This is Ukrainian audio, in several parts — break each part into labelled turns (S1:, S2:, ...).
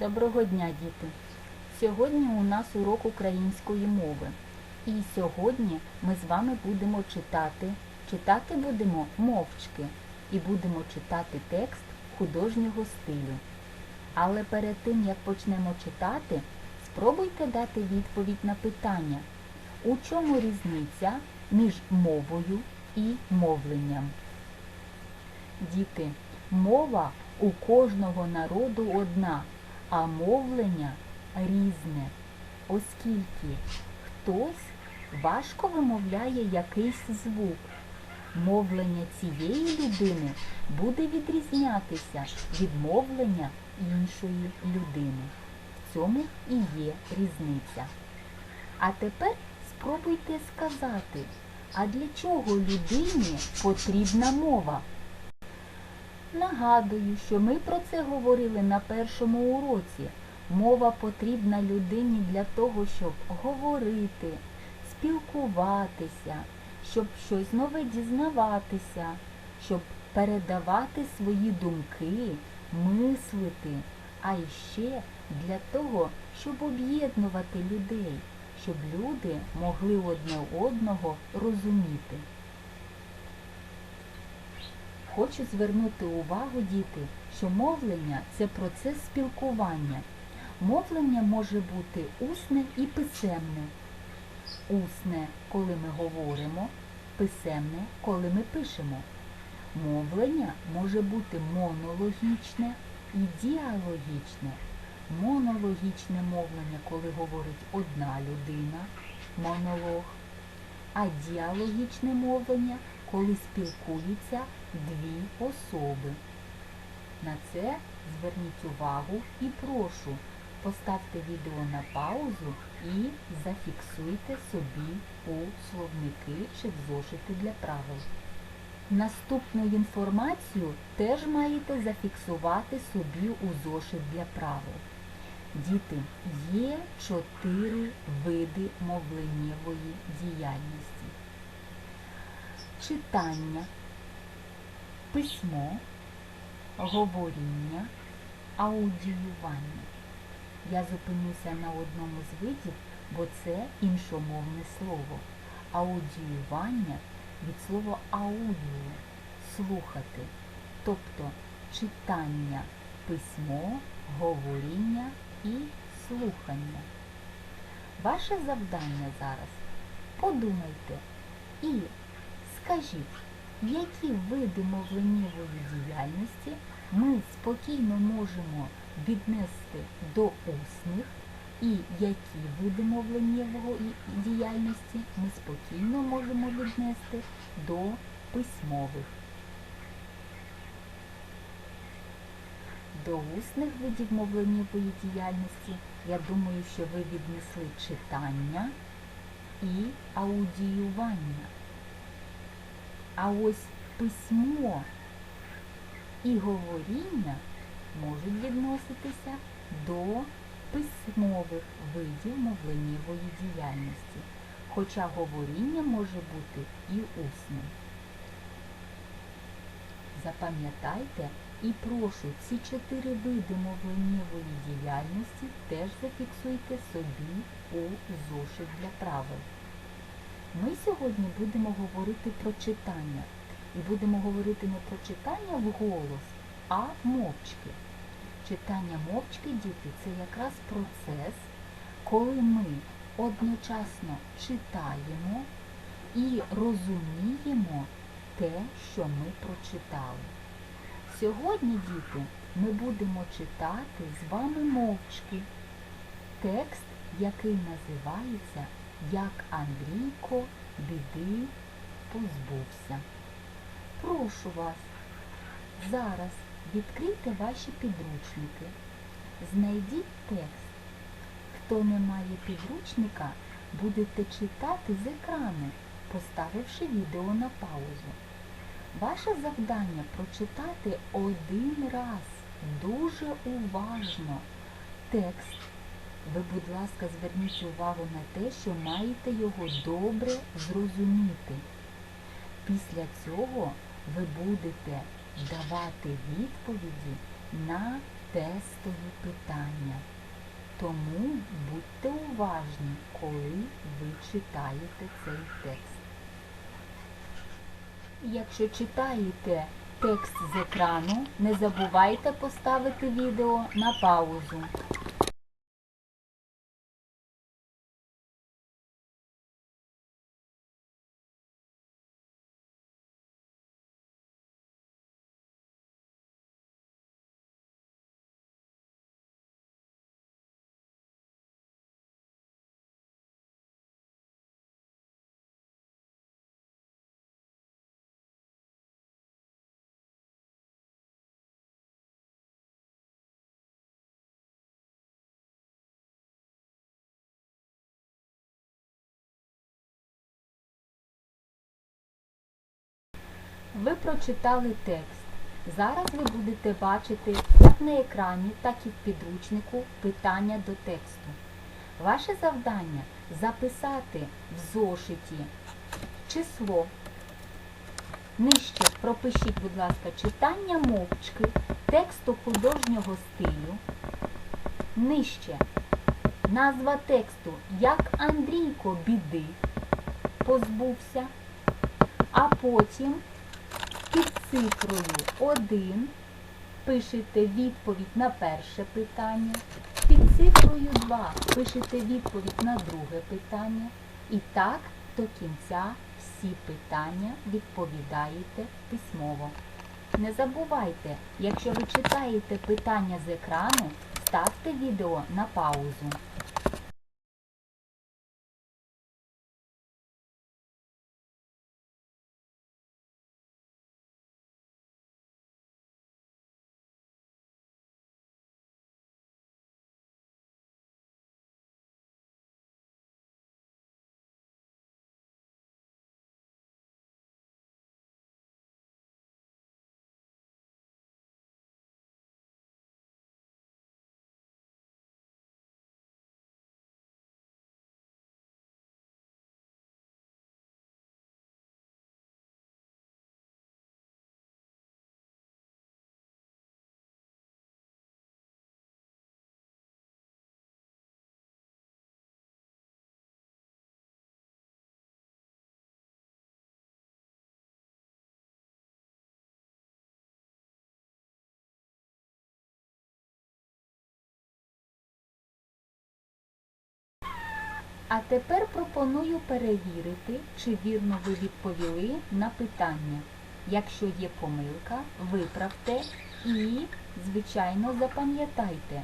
S1: Доброго дня, діти! Сьогодні у нас урок української мови. І сьогодні ми з вами будемо читати. Читати будемо мовчки і будемо читати текст художнього стилю. Але перед тим, як почнемо читати, спробуйте дати відповідь на питання, у чому різниця між мовою і мовленням. Діти, мова у кожного народу одна, а мовлення різне, оскільки хтось важко вимовляє якийсь звук. Мовлення цієї людини буде відрізнятися від мовлення іншої людини. В цьому і є різниця. А тепер спробуйте сказати, а для чого людині потрібна мова? Нагадую, що ми про це говорили на першому уроці. Мова потрібна людині для того, щоб говорити, спілкуватися, щоб щось нове дізнаватися, щоб передавати свої думки, мислити, а ще для того, щоб об'єднувати людей, щоб люди могли одне одного розуміти. Хочу звернути увагу, діти, що мовлення це процес спілкування. Мовлення може бути усне і писемне. Усне, коли ми говоримо, писемне, коли ми пишемо. Мовлення може бути монологічне і діалогічне. Монологічне мовлення, коли говорить одна людина, монолог, а діалогічне мовлення, коли спілкуються дві особи. На це зверніть увагу і прошу, поставте відео на паузу і зафіксуйте собі у словники чи в зошити для правил. Наступну інформацію теж маєте зафіксувати собі у зошит для правил. Діти, є чотири види мовленнєвої діяльності. Читання, письмо, говоріння, аудіювання. Я зупинюся на одному з видів, бо це іншомовне слово. Аудіювання від слова аудіо слухати, тобто читання, письмо, говоріння і слухання. Ваше завдання зараз подумайте і скажіть, які види мовленнєвої діяльності ми спокійно можемо віднести до усних, і які види мовленнєвої діяльності ми спокійно можемо віднести до письмових. До усних видів мовленнєвої діяльності, я думаю, що ви віднесли читання і аудіювання. А ось письмо і говоріння можуть відноситися до письмових видів мовленнєвої діяльності, хоча говоріння може бути і усним. Запам'ятайте і прошу, ці чотири види мовленнєвої діяльності теж зафіксуйте собі у зошит для правил. Ми сьогодні будемо говорити про читання. І будемо говорити не про читання вголос, а мовчки. Читання мовчки, діти, це якраз процес, коли ми одночасно читаємо і розуміємо те, що ми прочитали. Сьогодні, діти, ми будемо читати з вами мовчки текст, який називається Як Андрійко біди позбувся. Прошу вас, зараз відкрийте ваші підручники, знайдіть текст. Хто не має підручника, будете читати з екрану, поставивши відео на паузу. Ваше завдання прочитати один раз дуже уважно текст. Ви, будь ласка, зверніть увагу на те, що маєте його добре зрозуміти. Після цього ви будете давати відповіді на тестові питання. Тому будьте уважні, коли ви читаєте цей текст. Якщо читаєте текст з екрану, не забувайте поставити відео на паузу. Ви прочитали текст. Зараз ви будете бачити як на екрані, так і в підручнику питання до тексту. Ваше завдання записати в зошиті число. Нижче пропишіть, будь ласка, читання мовчки, тексту художнього стилю. Нижче назва тексту Як Андрійко біди позбувся, а потім цифрою 1 пишете відповідь на перше питання, під цифрою 2 пишете відповідь на друге питання. І так до кінця всі питання відповідаєте письмово. Не забувайте, якщо ви читаєте питання з екрану, ставте відео на паузу. А тепер пропоную перевірити, чи вірно ви відповіли на питання. Якщо є помилка, виправте і, звичайно, запам'ятайте.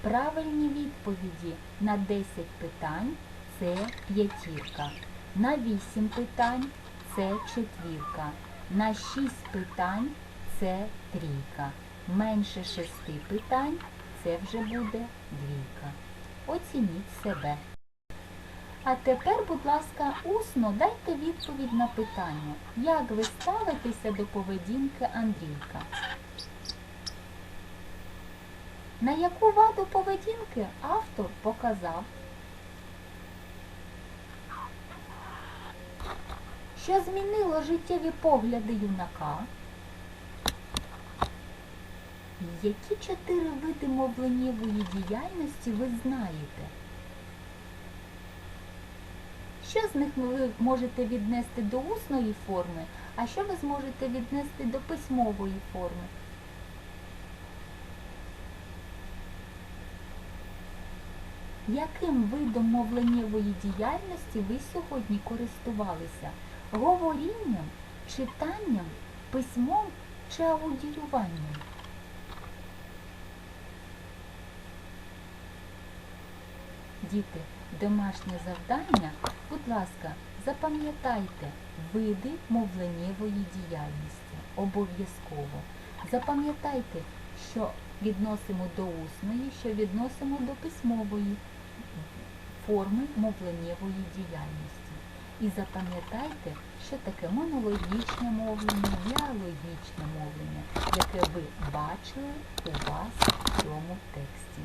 S1: Правильні відповіді на 10 питань це п'ятірка, на 8 питань це четвірка, на 6 питань це трійка. Менше 6 питань це вже буде двійка. Оцініть себе. А тепер, будь ласка, усно дайте відповідь на питання, як ви ставитеся до поведінки Андрійка? На яку ваду поведінки автор показав? Що змінило життєві погляди юнака? Які чотири види мовленнєвої діяльності ви знаєте? Що з них ви можете віднести до усної форми, а що ви зможете віднести до письмової форми? Яким видом мовленнєвої діяльності ви сьогодні користувалися? Говорінням, читанням, письмом чи аудіюванням? Діти, домашнє завдання, будь ласка, запам'ятайте види мовленнєвої діяльності. Обов'язково. Запам'ятайте, що відносимо до усної, що відносимо до письмової форми мовленнєвої діяльності. І запам'ятайте, що таке монологічне мовлення, діалогічне мовлення, яке ви бачили у вас в цьому тексті.